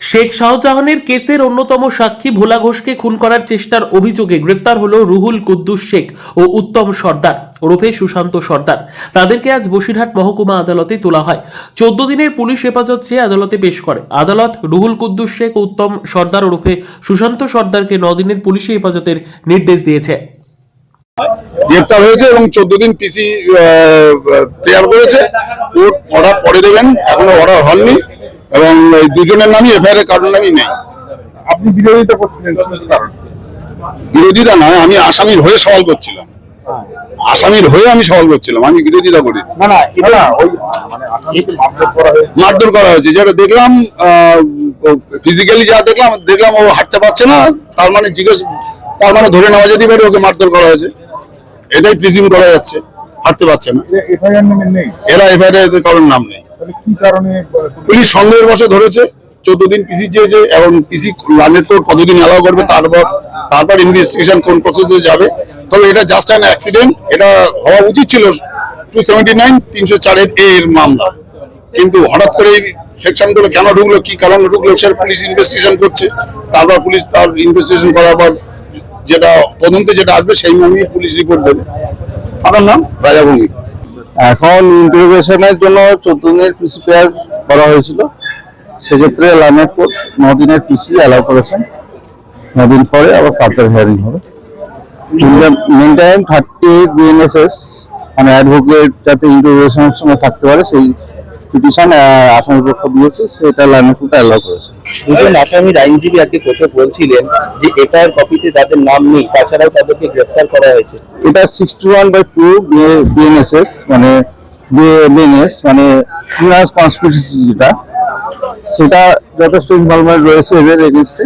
শেখ শাহজাহানের কেসের অন্যতম সাক্ষী ভোলা ঘোষকে খুন করার চেষ্টার অভিযোগে গ্রেপ্তার হল রুহুল কুদ্দুস শেখ ও উত্তম সর্দার ওরফে সুশান্ত সর্দার। তাদেরকে আজ বসিরহাট মহকুমা আদালতে তোলা হয়। চোদ্দ দিনের পুলিশ হেফাজত চেয়ে আদালতে পেশ করে। আদালত রুহুল কুদ্দুস শেখ ও উত্তম সর্দার ওরফে সুশান্ত সর্দারকে দিনের পুলিশি হেফাজতের নির্দেশ দিয়েছে। গ্রেপ্তার হয়েছে এবং চোদ্দ দিন পিসি প্রেয়ার করেছে। কোর্ট অর্ডার পরে দেবেন। এখনও অর্ডার হননি। দুজনের নামই এফআইআর এর কারণ নামই নেই। আপনি বিরোধিতা করছিলেন বিরোধিতা নয় আমি আসামির হয়ে সওয়াল করছিলাম। আসামির হয়ে আমি সওয়াল করছিলাম আমি বিরোধিতা করি মানে মারধর করা হয়েছে? যেটা দেখলাম ফিজিক্যালি যা দেখলাম দেখলাম ও হাঁটতে পারছে না তার মানে জিজ্ঞেস তার মানে ধরে নেওয়া যেতে পারে ওকে মারধর করা হয়েছে। এটাই প্রিজিম করা যাচ্ছে হাঁটতে পারছে না। এরা এফআইআর এর কারোর নাম নেই। কি কারণে পুলিশ সন্দেহের বসে ধরেছে চোদ্দ দিন পিসি চেয়েছে এবং পিসি রানের কোর্ট কতদিন অ্যালাউ করবে তারপর তারপর ইনভেস্টিগেশন কোন প্রসেসে যাবে। তবে এটা জাস্ট অ্যান অ্যাক্সিডেন্ট এটা হওয়া উচিত ছিল টু সেভেন্টি নাইন তিনশো চারের এ এর মামলা। কিন্তু হঠাৎ করে এই সেকশনগুলো কেন ঢুকলো কি কারণে ঢুকলো সেটা পুলিশ ইনভেস্টিগেশন করছে। তারপর পুলিশ তার ইনভেস্টিগেশন করার পর যেটা তদন্তে যেটা আসবে সেই মর্মে পুলিশ রিপোর্ট দেবে। আমার নাম? রাজা ভৌমিক এখন ইন্টারোগেশনের জন্য চোদ্দ দিনের পিসি পেয়ার করা হয়েছিল। সেক্ষেত্রে লাইনের কোর্ট ন দিনের পিসি অ্যালাউ করেছেন। নদিন পরে আবার ফার্দার হিয়ারিং হবে। Main time thirty eight BNSS মানে অ্যাডভোকেট যাতে ইন্টারোগেশনের সময় থাকতে পারে, সেই পিটিশন আসামি পক্ষ দিয়েছে সেটা লাইনের কোর্ট অ্যালাউ করেছে। দুজন আসামির আইনজীবী আজকে কোর্টে বলছিলেন যে এফআইআর কপিতে তাদের নাম নেই তাছাড়াও তাদেরকে গ্রেফতার করা হয়েছে। এটা sixty one by two BNSS মানে বিএনএস মানে ফিনান্স কনস্পিরেসি যেটা সেটা যথেষ্ট ইনভলভমেন্ট রয়েছে এদের এগেনস্টে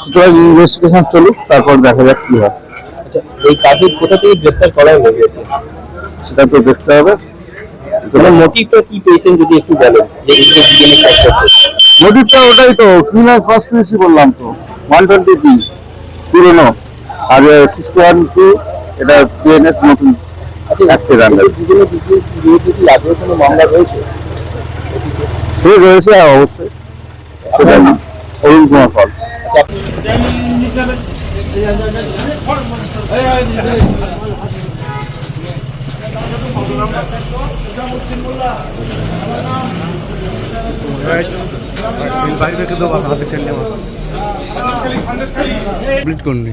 সুতরাং ইনভেস্টিগেশন চলুক তারপর দেখা যাক কি হয়। আচ্ছা এই কাজের কোথা থেকে গ্রেফতার করা হয়েছে সেটা তো দেখতে হবে। মানে মোটিভটা কি পেয়েছেন যদি একটু বলেন যে এগুলো ডিএনএ কাজ করতে মোটিভটা ওটাই তো ফিনান্স কনস্পিরেসি বললাম তো ওয়ান টোয়েন্টি থ্রি পুরোনো আর সিক্সটি ওয়ান টু এটা বিএনএস নতুন আচ্ছা সে রয়েছে অবশ্যই অরুণ কুমার পাল বাইরে রেখে দেবো হাতে ঠেলে কমপ্লিট করনি